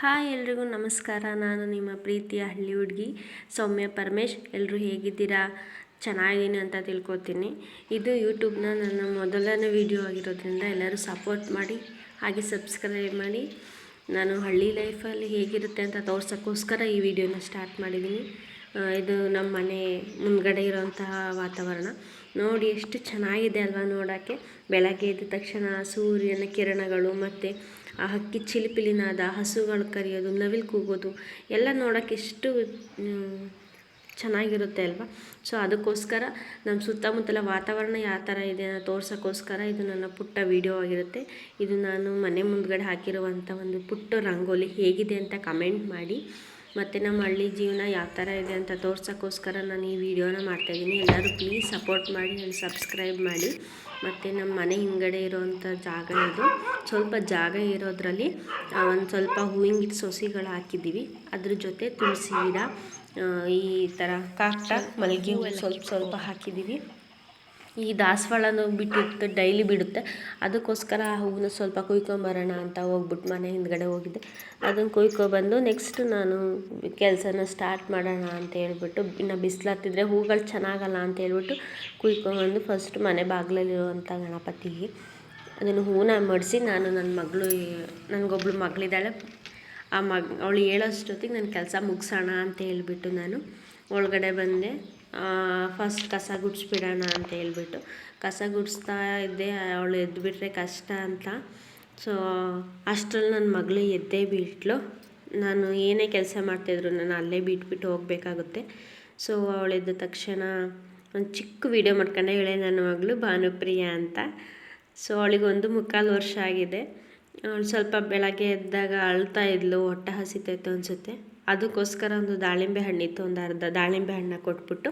Hi ಎಲ್ರಿಗೂ ನಮಸ್ಕಾರ. ನಾನು ನಿಮ್ಮ ಪ್ರೀತಿಯ ಹಳ್ಳಿ ಹುಡುಗಿ ಸೌಮ್ಯ ಪರಮೇಶ್. ಎಲ್ಲರೂ ಹೇಗಿದ್ದೀರಾ? ಚೆನ್ನಾಗೀನಿ ಅಂತ ತಿಳ್ಕೊತೀನಿ. ಇದು ಯೂಟ್ಯೂಬ್ನ ನನ್ನ ಮೊದಲನೇ ವಿಡಿಯೋ ಆಗಿರೋದ್ರಿಂದ ಎಲ್ಲರೂ ಸಪೋರ್ಟ್ ಮಾಡಿ, ಹಾಗೆ ಸಬ್ಸ್ಕ್ರೈಬ್ ಮಾಡಿ. ನಾನು ಹಳ್ಳಿ ಲೈಫಲ್ಲಿ ಹೇಗಿರುತ್ತೆ ಅಂತ ತೋರ್ಸೋಕ್ಕೋಸ್ಕರ ಈ ವಿಡಿಯೋನ ಸ್ಟಾರ್ಟ್ ಮಾಡಿದ್ದೀನಿ. ಇದು ನಮ್ಮ ಮನೆ ಮುಂದ್ಗಡೆ ಇರೋಂತಹ ವಾತಾವರಣ. ನೋಡಿ ಎಷ್ಟು ಚೆನ್ನಾಗಿದೆ ಅಲ್ವಾ ನೋಡೋಕ್ಕೆ. ಬೆಳಗ್ಗೆ ಎದ್ದ ತಕ್ಷಣ ಸೂರ್ಯನ ಕಿರಣಗಳು ಮತ್ತು ಆ ಹಕ್ಕಿ ಚಿಲಿಪಿಲಿನಾದ ಹಸುಗಳು ಕರೆಯೋದು, ನವಿಲು ಕೂಗೋದು, ಎಲ್ಲ ನೋಡೋಕ್ಕೆ ಎಷ್ಟು ಚೆನ್ನಾಗಿರುತ್ತೆ ಅಲ್ವಾ? ಸೊ ಅದಕ್ಕೋಸ್ಕರ ನಮ್ಮ ಸುತ್ತಮುತ್ತಲ ವಾತಾವರಣ ಯಾವ ಥರ ಇದೆ ಅನ್ನೋ ತೋರ್ಸೋಕ್ಕೋಸ್ಕರ ಇದು ನನ್ನ ಪುಟ್ಟ ವಿಡಿಯೋ ಆಗಿರುತ್ತೆ. ಇದು ನಾನು ಮನೆ ಮುಂದ್ಗಡೆ ಹಾಕಿರುವಂಥ ಒಂದು ಪುಟ್ಟ ರಂಗೋಲಿ ಹೇಗಿದೆ ಅಂತ ಕಮೆಂಟ್ ಮಾಡಿ. ಮತ್ತು ನಮ್ಮ ಹಳ್ಳಿ ಜೀವನ ಯಾವ ಥರ ಇದೆ ಅಂತ ತೋರ್ಸೋಕ್ಕೋಸ್ಕರ ನಾನು ಈ ವಿಡಿಯೋನ ಮಾಡ್ತಾಯಿದ್ದೀನಿ ಎಲ್ಲರೂ ಪ್ಲೀಸ್ ಸಪೋರ್ಟ್ ಮಾಡಿ ನಾನು ಸಬ್ಸ್ಕ್ರೈಬ್ ಮಾಡಿ. ಮತ್ತು ನಮ್ಮ ಮನೆ ಹಿಂಗಡೆ ಇರೋವಂಥ ಜಾಗ ಇದು. ಸ್ವಲ್ಪ ಜಾಗ ಇರೋದ್ರಲ್ಲಿ ಒಂದು ಸ್ವಲ್ಪ ಹೂವಿನ ಸೊಸಿಗಳು ಹಾಕಿದ್ದೀವಿ. ಅದ್ರ ಜೊತೆ ತುಳಸಿ ಗಿಡ ಈ ಥರ ಕಾಕ್ಟ ಮಲ್ಲಿಗೆ ಹೂವು ಸ್ವಲ್ಪ ಸ್ವಲ್ಪ ಹಾಕಿದ್ದೀವಿ. ಈ ದಾಸವಾಳನೂ ಬಿಟ್ಟು ಡೈಲಿ ಬಿಡುತ್ತೆ. ಅದಕ್ಕೋಸ್ಕರ ಆ ಹೂವನ್ನ ಸ್ವಲ್ಪ ಕುಯ್ಕೊಂಬರೋಣ ಅಂತ ಹೋಗ್ಬಿಟ್ಟು ಮನೆ ಹಿಂದ್ಗಡೆ ಹೋಗಿದ್ದೆ. ಅದನ್ನು ಕುಯ್ಕೊಬಂದು ನೆಕ್ಸ್ಟ್ ನಾನು ಕೆಲಸನ ಸ್ಟಾರ್ಟ್ ಮಾಡೋಣ ಅಂತ ಹೇಳ್ಬಿಟ್ಟು, ಇನ್ನು ಬಿಸಿಲತ್ತಿದ್ರೆ ಹೂಗಳು ಚೆನ್ನಾಗಲ್ಲ ಅಂತ ಹೇಳ್ಬಿಟ್ಟು ಕುಯ್ಕೊಂಬಂದು ಫಸ್ಟ್ ಮನೆ ಬಾಗಿಲಲ್ಲಿರುವಂಥ ಗಣಪತಿಗೆ ಅದನ್ನು ಹೂವನ್ನ ಮಡಿಸಿ ನಾನು ನನ್ನ ಮಗಳು, ನನಗೊಬ್ಳು ಮಗಳಿದ್ದಾಳೆ. ಆ ಮಗ್, ಅವಳು ಹೇಳೋಷ್ಟೊತ್ತಿಗೆ ನನ್ನ ಕೆಲಸ ಮುಗಿಸೋಣ ಅಂತ ಹೇಳ್ಬಿಟ್ಟು ನಾನು ಒಳಗಡೆ ಬಂದೆ. ಫಸ್ಟ್ ಕಸ ಗುಡಿಸ್ಬಿಡೋಣ ಅಂತ ಹೇಳ್ಬಿಟ್ಟು. ಕಸ ಗುಡಿಸ್ತಾ ಇದ್ದೆ. ಅವಳು ಎದ್ದುಬಿಟ್ರೆ ಕಷ್ಟ ಅಂತ. ಸೊ ಅಷ್ಟರಲ್ಲಿ ನನ್ನ ಮಗಳು ಎದ್ದೇ ಬೀಟ್ಲು. ನಾನು ಏನೇ ಕೆಲಸ ಮಾಡ್ತಾಯಿದ್ರು ನಾನು ಅಲ್ಲೇ ಬಿಟ್ಬಿಟ್ಟು ಹೋಗಬೇಕಾಗುತ್ತೆ. ಸೊ ಅವಳು ಎದ್ದ ತಕ್ಷಣ ಒಂದು ಚಿಕ್ಕ ವೀಡಿಯೋ ಮಾಡ್ಕೊಂಡೆ. ಹೇಳೆ, ನನ್ನ ಮಗಳು ಭಾನುಪ್ರಿಯ ಅಂತ. ಸೊ ಅವಳಿಗೆ ಒಂದು ಮುಕ್ಕಾಲು ವರ್ಷ ಆಗಿದೆ. ಅವಳು ಸ್ವಲ್ಪ ಬೆಳಗ್ಗೆ ಎದ್ದಾಗ ಅಳ್ತಾ ಇದ್ಲು. ಹೊಟ್ಟೆ ಹಸಿತೈತೆ ಅನಿಸುತ್ತೆ. ಅದಕ್ಕೋಸ್ಕರ ಒಂದು ದಾಳಿಂಬೆ ಹಣ್ಣಿತ್ತು ಒಂದು ಅರ್ಧ ದಾಳಿಂಬೆ ಹಣ್ಣು ಕೊಟ್ಬಿಟ್ಟು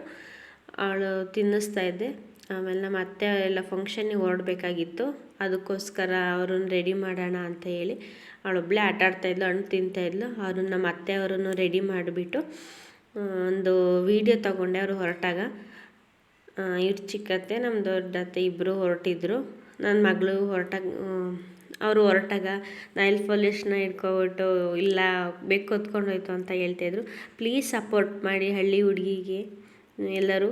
ಅವಳು ತಿನ್ನಿಸ್ತಾ ಇದ್ದೆ. ಆಮೇಲೆ ನಮ್ಮ ಅತ್ತೆ ಎಲ್ಲ ಫಂಕ್ಷನ್ನಿಗೆ ಹೊರಡ್ಬೇಕಾಗಿತ್ತು. ಅದಕ್ಕೋಸ್ಕರ ಅವ್ರನ್ನ ರೆಡಿ ಮಾಡೋಣ ಅಂತ ಹೇಳಿ ಅವಳೊಬ್ಬಳೇ ಆಟ ಆಡ್ತಾಯಿದ್ಲು ಹಣ್ಣು ತಿಂತಾಯಿದ್ಲು ಅವ್ರನ್ನ ನಮ್ಮ ಅತ್ತೆಯವ್ರನ್ನು ರೆಡಿ ಮಾಡಿಬಿಟ್ಟು ಒಂದು ವೀಡಿಯೋ ತಗೊಂಡೆ ಅವರು ಹೊರಟಾಗ. ಇವ್ರ ಚಿಕ್ಕತ್ತೆ ನಮ್ಮ ದೊಡ್ಡತ್ತೆ ಇಬ್ಬರು ಹೊರಟಿದ್ರು. ನನ್ನ ಮಗಳು ಹೊರಟಾಗ ಅವರು ಹೊರಟಾಗ ನೈಲ್ ಪಾಲಿಶ್ನ ಇಟ್ಕೊಬಿಟ್ಟು ಇಲ್ಲ ಬೆಕ್ಕು ಹೊತ್ಕೊಂಡು ಹೋಯಿತು ಅಂತ ಹೇಳ್ತಾಯಿದ್ರು ಪ್ಲೀಸ್ ಸಪೋರ್ಟ್ ಮಾಡಿ ಹಳ್ಳಿ ಹುಡುಗಿಗೆ, ಎಲ್ಲರೂ.